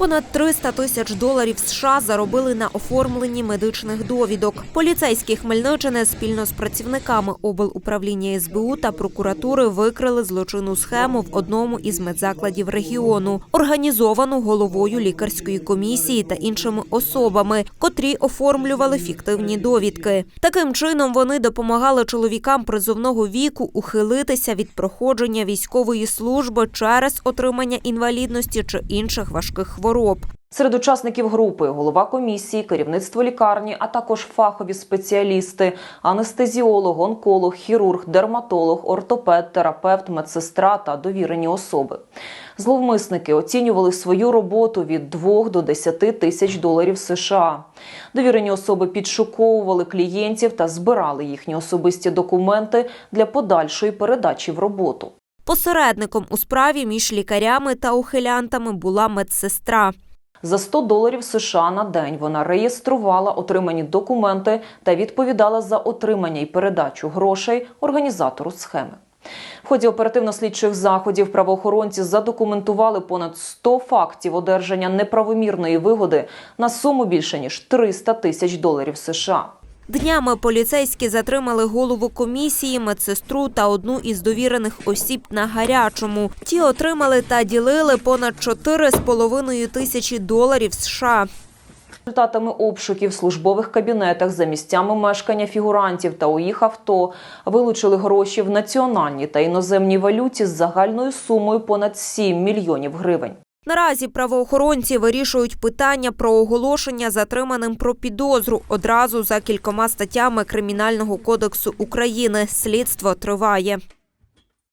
Понад 300 тисяч доларів США заробили на оформленні медичних довідок. Поліцейські Хмельниччини спільно з працівниками облуправління СБУ та прокуратури викрили злочинну схему в одному із медзакладів регіону, організовану головою лікарської комісії та іншими особами, котрі оформлювали фіктивні довідки. Таким чином вони допомагали чоловікам призовного віку ухилитися від проходження військової служби через отримання інвалідності чи інших важких хвороб. Серед учасників групи голова комісії, керівництво лікарні, а також фахові спеціалісти, анестезіолог, онколог, хірург, дерматолог, ортопед, терапевт, медсестра та довірені особи. Зловмисники оцінювали свою роботу від 2 до 10 тисяч доларів США. Довірені особи підшуковували клієнтів та збирали їхні особисті документи для подальшої передачі в роботу. Посередником у справі між лікарями та ухилянтами була медсестра. За 100 доларів США на день вона реєструвала отримані документи та відповідала за отримання і передачу грошей організатору схеми. В ході оперативно-слідчих заходів правоохоронці задокументували понад 100 фактів одержання неправомірної вигоди на суму більше ніж 300 тисяч доларів США. Днями поліцейські затримали голову комісії, медсестру та одну із довірених осіб на гарячому. Ті отримали та ділили понад 4,5 тисячі доларів США. Результатами обшуків в службових кабінетах за місцями мешкання фігурантів та у їх авто вилучили гроші в національній та іноземній валюті з загальною сумою понад 7 мільйонів гривень. Наразі правоохоронці вирішують питання про оголошення затриманим про підозру одразу за кількома статтями Кримінального кодексу України. Слідство триває.